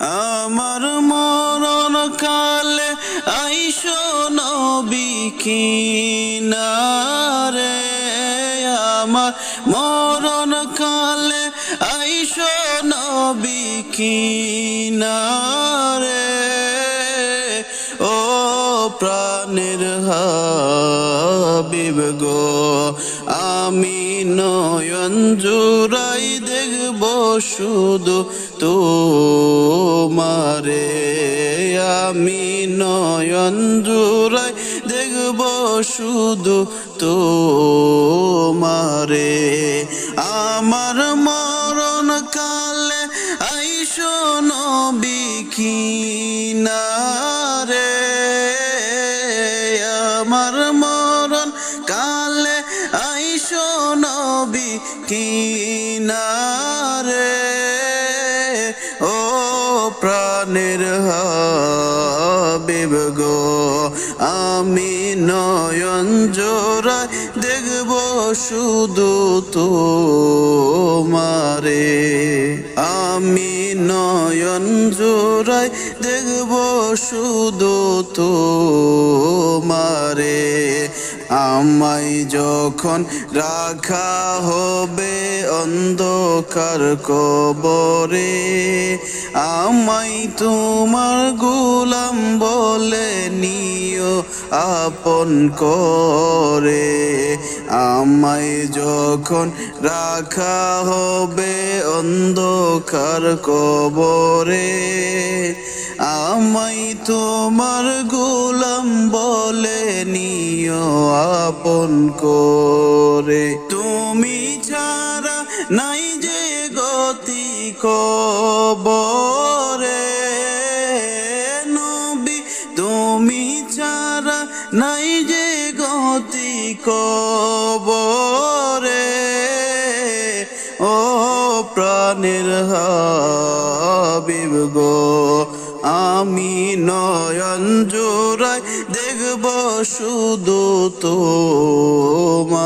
আমার মরণ কালে আইসো নবী কিনারে। আমার মরণ কালে আইসো নবী কিনারে। ও প্রাণের হাবিব গো, আমি নয়ন জুড়াই দেখব শুধু তোমারে আমি নয়ন জুড়াই দেখব শুধু তোমারে। আমার মরণ কালে আইসো নবী কিনারে। আমার মরণ কালে আইসো নবী কিনারে। ও প্রাণের হাবিব গো। আমি নয়ন জোড়ায় দেখব শুধু তোমারে। আমি নয়ন জোড়ায় দেখব শুধু তোমারে। আমায় যখন রাখা হবে অন্ধকার কবরে, আমায় তোমার গোলাম বলে নিও আপন করে। আমায় যখন রাখা হবে অন্ধকার কবরে, আমায় তোমার গোলাম বলে নিও আপন করে। তুমি ছাড়া নাই যে গতি কবরে। নবী, তুমি ছাড়া নাই যে গতি কবরে। ও প্রাণের হাবিব গো আমি নয়ন জোড়াই দেখব শুধু তোমারে।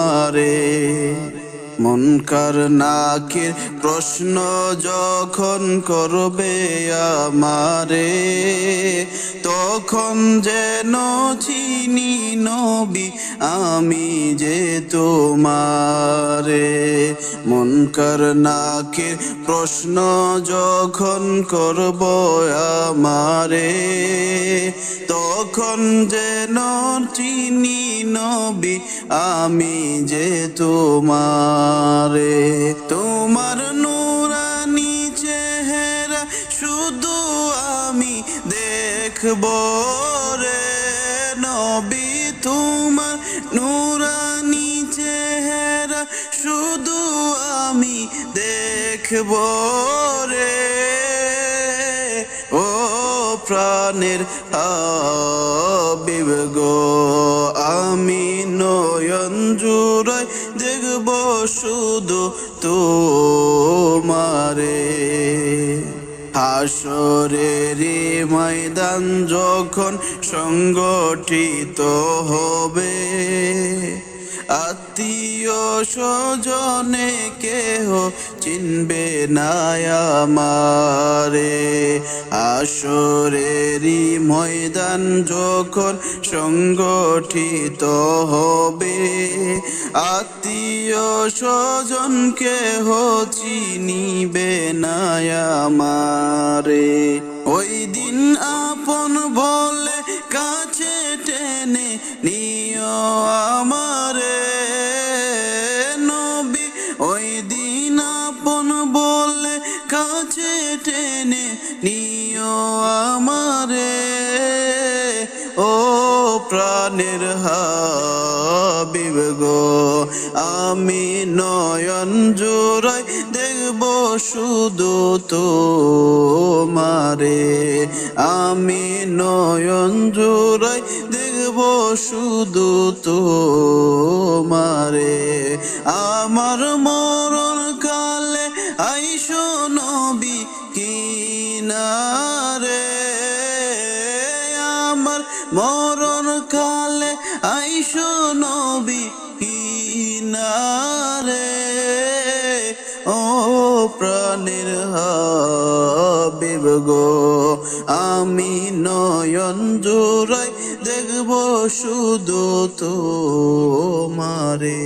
মনকার নাকের প্রশ্ন যখন করবে আমারে, তখন যেন চিনি নবী আমি যে তোমারে। মনকার নাকের প্রশ্ন যখন করব আমারে, তখন যেন চিনি নবী আমি যে তোমারে তোমার নুরানি চেহারা, শুধু আমি দেখব রে নবী, তোমার নুরানি চেহারা, শুধু আমি দেখব রে প্রাণের হাবিব গো। আমি নয়ন জুড়াই দেখব শুধু তোমারে। হাসরেরি ময়দান যখন সংগঠিত হবে আত্মীয় স্বজনে কেহ চিনবে না আমারে। আসরেরি ময়দান যখন সংগঠিত হবে, আত্মীয় স্বজন কেহ চিনিবে না আমারে। ওই দিন আপন বলে কাছে টেনে নিও আমারে কাছে টেনে নিও আমারে, ও প্রাণের হাবিব গো। আমি নয়ন জোড়াই দেখব শুধু তোমারে। আমি নয়ন জোড়াই দেখব শুধু তোমারে। আমার মরণ নবী কিনারে আমার মরণ কালে আইসো নবী কিনারে, ও প্রাণের হাবিব গো, আমি নয়ন জোড়াই দেখব শুধু তো মারে